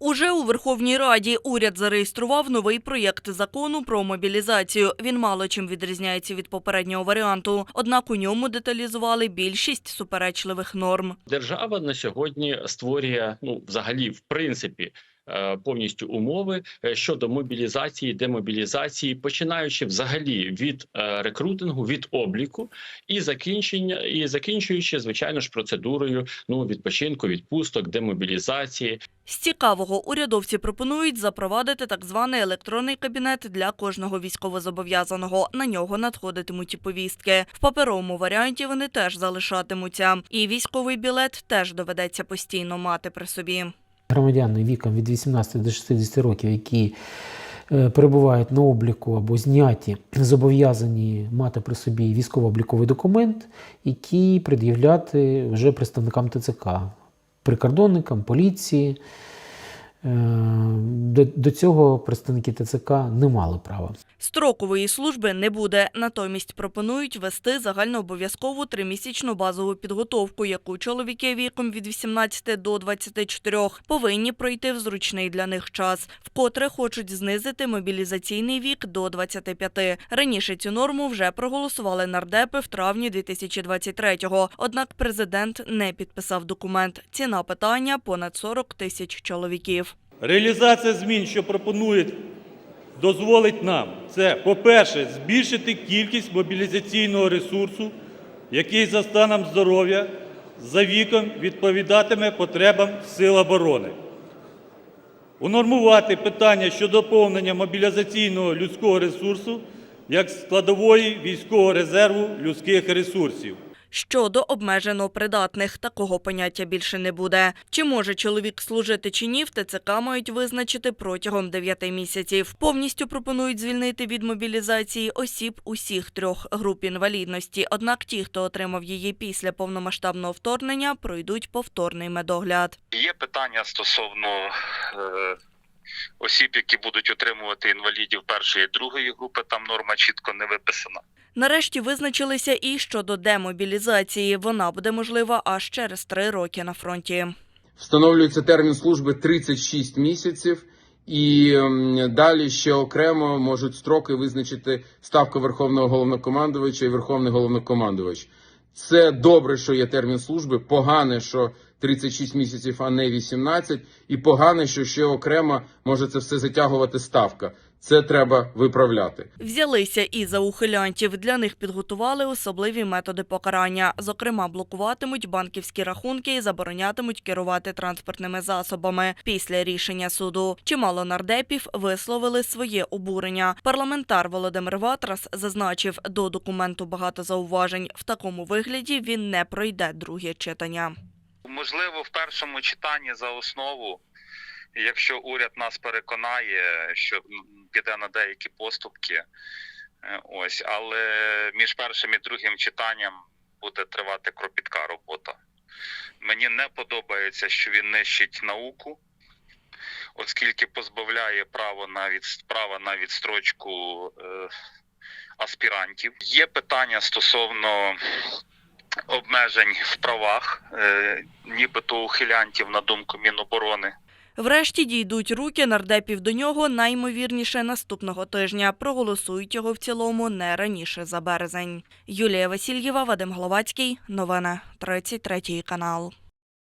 Уже у Верховній Раді уряд зареєстрував новий проєкт закону про мобілізацію. Він мало чим відрізняється від попереднього варіанту. Однак у ньому деталізували більшість суперечливих норм. Держава на сьогодні створює ну взагалі в принципі. Е, Повністю умови е, щодо мобілізації, демобілізації, починаючи взагалі від е, рекрутингу, від обліку і закінчення, і закінчуючи звичайно ж процедурою ну відпочинку, відпусток, демобілізації. З цікавого урядовці пропонують запровадити так званий електронний кабінет для кожного військовозобов'язаного. На нього надходитимуть і повістки. В паперовому варіанті вони теж залишатимуться. І військовий білет теж доведеться постійно мати при собі. Громадяни віком від 18 до 60 років, які е, перебувають на обліку або зняті, зобов'язані мати при собі військово-обліковий документ, який пред'являти вже представникам ТЦК, прикордонникам, поліції. Е, До, до цього представники ТЦК не мали права. Строкової служби не буде. Натомість пропонують вести загальнообов'язкову тримісячну базову підготовку, яку чоловіки віком від 18 до 24 повинні пройти в зручний для них час. Вкотре хочуть знизити мобілізаційний вік до 25. Раніше цю норму вже проголосували нардепи в травні 2023-го. Однак президент не підписав документ. Ціна питання – понад 40 тисяч чоловіків. Реалізація змін, що пропонують, дозволить нам це, по-перше, збільшити кількість мобілізаційного ресурсу, який за станом здоров'я, за віком відповідатиме потребам сил оборони. Унормувати питання щодо доповнення мобілізаційного людського ресурсу як складової військового резерву людських ресурсів. Щодо обмежено придатних, такого поняття більше не буде. Чи може чоловік служити чи ні, в ТЦК мають визначити протягом 9 місяців. Повністю пропонують звільнити від мобілізації осіб усіх трьох груп інвалідності. Однак ті, хто отримав її після повномасштабного вторгнення, пройдуть повторний медогляд. Є питання стосовно е, осіб, які будуть отримувати інвалідів першої і другої групи. Там норма чітко не виписана. Нарешті визначилися і щодо демобілізації. Вона буде можлива аж через три роки на фронті. Встановлюється термін служби 36 місяців, і далі ще окремо можуть строки визначити ставка Верховного головнокомандувача і Верховний головнокомандувач. Це добре, що є термін служби, погане, що 36 місяців, а не 18, і погане, що ще окремо може це все затягувати ставка. Це треба виправляти. Взялися і за ухилянтів. Для них підготували особливі методи покарання. Зокрема, блокуватимуть банківські рахунки і заборонятимуть керувати транспортними засобами. Після рішення суду чимало нардепів висловили своє обурення. Парламентар Володимир Ватрас зазначив, до документу багато зауважень. В такому вигляді він не пройде друге читання. Можливо, в першому читанні за основу, якщо уряд нас переконає, що піде на деякі поступки, е, ось, але між першим і другим читанням буде тривати кропітка робота. Мені не подобається, що він нищить науку, оскільки позбавляє право на від, права на відстрочку е, аспірантів. Є питання стосовно обмежень в правах, е, нібито ухилянтів на думку Міноборони. Врешті дійдуть руки нардепів до нього наймовірніше наступного тижня. Проголосують його в цілому не раніше за березень. Юлія Васильєва, Вадим Гловацький. Новини 33 канал.